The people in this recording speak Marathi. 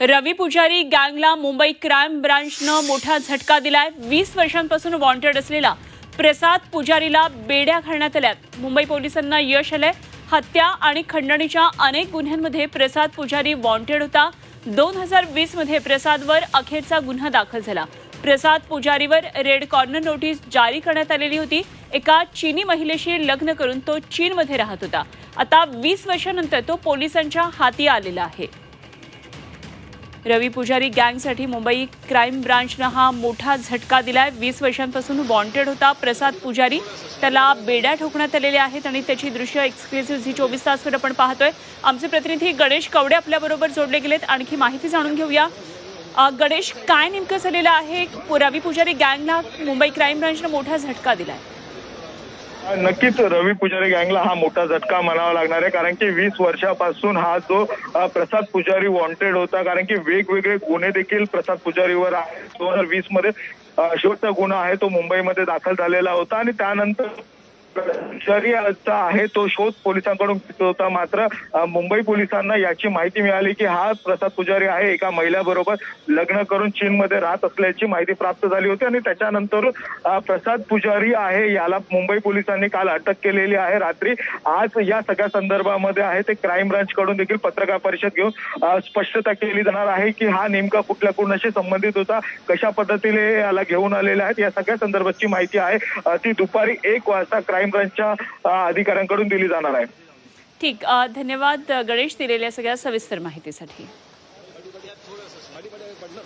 रवी पुजारी गँगला मुंबई क्राईम ब्रांचनं मोठा झटका दिलाय. वीस वर्षांपासून वॉन्टेड असलेला प्रसाद पुजारीला बेड्या घालण्यात आल्यात मुंबई पोलिसांना यश आलंय. हत्या आणि खंडणीच्या अनेक गुन्ह्यांमध्ये प्रसाद पुजारी वॉन्टेड होता. दोन हजार वीसमध्ये प्रसादवर अखेरचा गुन्हा दाखल झाला. प्रसाद पुजारीवर रेड कॉर्नर नोटीस जारी करण्यात आलेली होती. एका चीनी महिलेशी लग्न करून तो चीनमध्ये राहत होता. आता वीस वर्षानंतर तो पोलिसांच्या हाती आलेला आहे. रवी पुजारी गँगसाठी मुंबई क्राईम ब्रांचनं हा मोठा झटका दिलाय. वीस वर्षांपासून वॉन्टेड होता प्रसाद पुजारी. त्याला बेड्या ठोकण्यात आलेल्या आहेत आणि त्याची दृश्य एक्सक्लुझिव्ह झी चोवीस तासवर आपण पाहतोय. आमचे प्रतिनिधी गणेश कवडे आपल्याबरोबर जोडले गेलेत. आणखी माहिती जाणून घेऊया. गणेश काय नेमकं झालेलं आहे? रवी पुजारी गँगला मुंबई क्राईम ब्रांचनं मोठा झटका दिलाय. नक्कीच रवी पुजारी गँगला हा मोठा झटका म्हणावा लागणार आहे. कारण की वीस वर्षापासून हा जो प्रसाद पुजारी वॉन्टेड होता कारण की वेगवेगळे गुन्हे देखील प्रसाद पुजारीवर आहे दोन हजार वीसमध्ये शेवटचा गुन्हा आहे तो मुंबईमध्ये दाखल झालेला होता. आणि त्यानंतर जरी आहे तो शोध पोलिसांकडून होता मात्र मुंबई पोलिसांना याची माहिती मिळाली की हा प्रसाद पुजारी आहे एका महिलाबरोबर लग्न करून चीनमध्ये राहत असल्याची माहिती प्राप्त झाली होती आणि त्याच्यानंतर प्रसाद पुजारी आहे याला मुंबई पोलिसांनी काल अटक केलेली आहे. रात्री आज या सगळ्या संदर्भामध्ये आहे ते क्राईम ब्रांचकडून देखील पत्रकार परिषद घेऊन स्पष्टता केली जाणार आहे की हा नेमका कुठल्या कुणाशी संबंधित होता कशा पद्धतीने याला घेऊन आलेला आहेत या सगळ्या संदर्भाची माहिती आहे. ती दुपारी एक वाजता क्राईम ब्रांचच्या अधिकाऱ्यांकडून दिली जाणार आहे. ठीक धन्यवाद गणेश दिलेल्या सगळ्या सविस्तर माहितीसाठी.